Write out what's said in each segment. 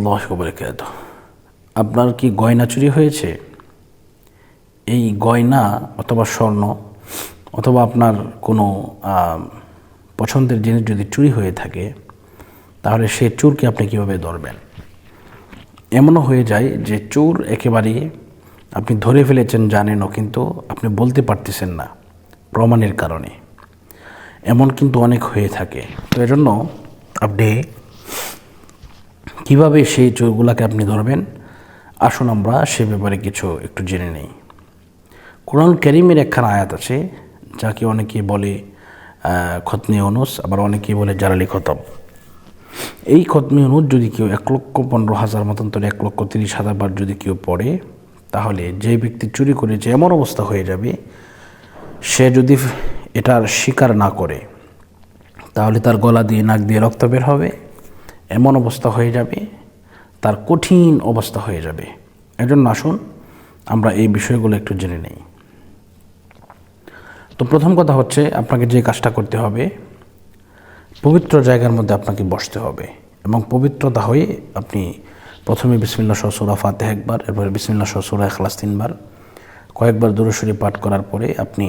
আল্লাহ বরকাত আপনার কি গয়না চুরি হয়েছে? এই গয়না অথবা স্বর্ণ অথবা আপনার কোনো পছন্দের জিনিস যদি চুরি হয়ে থাকে, তাহলে সে চোরকে আপনি কীভাবে ধরবেন? এমনও হয়ে যায় যে চোর একেবারে আপনি ধরে ফেলেছেন জানেনও কিন্তু আপনি বলতে পারতেছেন না, প্রমাণের কারণে। এমন কিন্তু অনেক হয়ে থাকে। তো এজন্য আপনি কীভাবে সেই চোরগুলাকে আপনি ধরবেন? আসুন আমরা সে ব্যাপারে কিছু একটু জেনে নেই। কোরআন করিমের একখানা আয়াত আছে, যাকে অনেকে বলে খতনে অনুস, আবার অনেকেই বলে জালালি খতম। এই খতমি অনুজ যদি কেউ এক লক্ষ পনেরো হাজার মতান্তরে এক লক্ষ তিরিশ হাজার বার যদি কেউ পড়ে, তাহলে যে ব্যক্তি চুরি করেছে এমন অবস্থা হয়ে যাবে, সে যদি এটার স্বীকার না করে, তাহলে তার গলা দিয়ে, নাক দিয়ে রক্ত বের হবে। এমন অবস্থা হয়ে যাবে, তার কঠিন অবস্থা হয়ে যাবে। এজন্য আসুন, আমরা এই বিষয়গুলো একটু জেনে নেই। তো প্রথম কথা হচ্ছে, আপনাকে যে কাজটা করতে হবে, পবিত্র জায়গার মধ্যে আপনাকে বসতে হবে এবং পবিত্রতা হয়ে আপনি প্রথমে বিসমিল্লা সসুরা ফাতে একবার, এরপরে বিসমিল্লা সসুরা এখলাস তিনবার, কয়েকবার দূরসুরি পাঠ করার পরে আপনি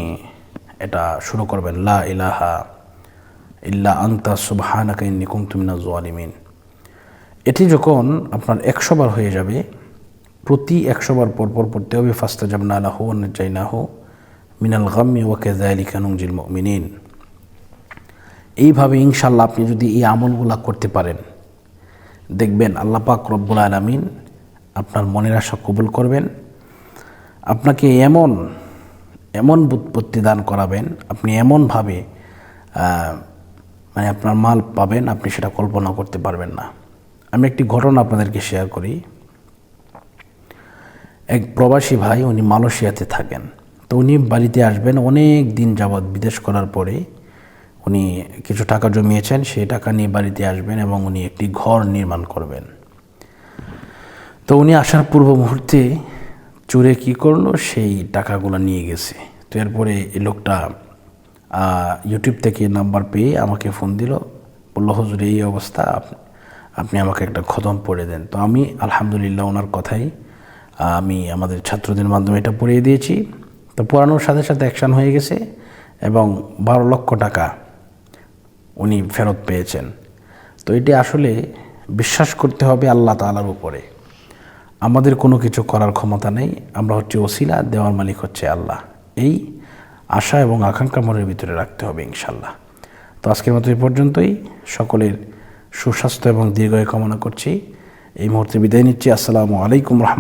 এটা শুরু করবেন, লা ইলাহা ইল্লা আংতা সুবহানাকা ইন্নী কুনতু মিনাজ জালিমিন। এটি যখন আপনার একশো বার হয়ে যাবে, প্রতি একশো বার পর পর পড়তে হবে ফাস্তা জাবনা আলাহু চাইনাহু মিনাল গাম্মি ওয়াকে জায়লিকা নুংজিল মিনিন এইভাবে ইনশাল্লাহ আপনি যদি এই আমলগুলা করতে পারেন, দেখবেন আল্লাহ পাক রব্বুল আলমিন আপনার মনের আশা কবুল করবেন। আপনাকে এমন এমন বুৎপত্তি দান করাবেন, আপনি এমনভাবে মানে আপনার মাল পাবেন, আপনি সেটা কল্পনা করতে পারবেন না। আমি একটি ঘটনা আপনাদেরকে শেয়ার করি। এক প্রবাসী ভাই, উনি মালয়েশিয়াতে থাকেন। তো উনি বাড়িতে আসবেন অনেক দিন যাবৎ বিদেশ করার পরে। উনি কিছু টাকা জমিয়েছেন, সেই টাকা নিয়ে বাড়িতে আসবেন এবং উনি একটি ঘর নির্মাণ করবেন। তো উনি আসার পূর্ব মুহূর্তে চোরে কি করল? সেই টাকাগুলো নিয়ে গেছে। তো এরপরে এই লোকটা ইউটিউব থেকে নাম্বার পেয়ে আমাকে ফোন দিল। বলল, হুজুর, এই অবস্থা আপনি আমাকে একটা খতম পড়ে দেন। তো আমি, আলহামদুলিল্লাহ, ওনার কথাই আমি আমাদের ছাত্রদের মাধ্যমে এটা পড়িয়ে দিয়েছি। তো পড়ানোর সাথে সাথে অ্যাকশান হয়ে গেছে এবং বারো লক্ষ টাকা উনি ফেরত পেয়েছেন। তো এটি আসলে বিশ্বাস করতে হবে আল্লাহ তালার উপরে। আমাদের কোনো কিছু করার ক্ষমতা নেই। আমরা হচ্ছে ওসিলা, দেওয়ার মালিক হচ্ছে আল্লাহ। এই আশা এবং আকাঙ্ক্ষা মনের ভিতরে রাখতে হবে ইনশাল্লাহ তো আজকের মতো এই পর্যন্তই। সকলের সুস্বাস্থ্য এবং দীর্ঘায় কামনা করছি। এই মুহূর্তে বিদায় নিচ্ছি। আসসালামু আলাইকুম রহমত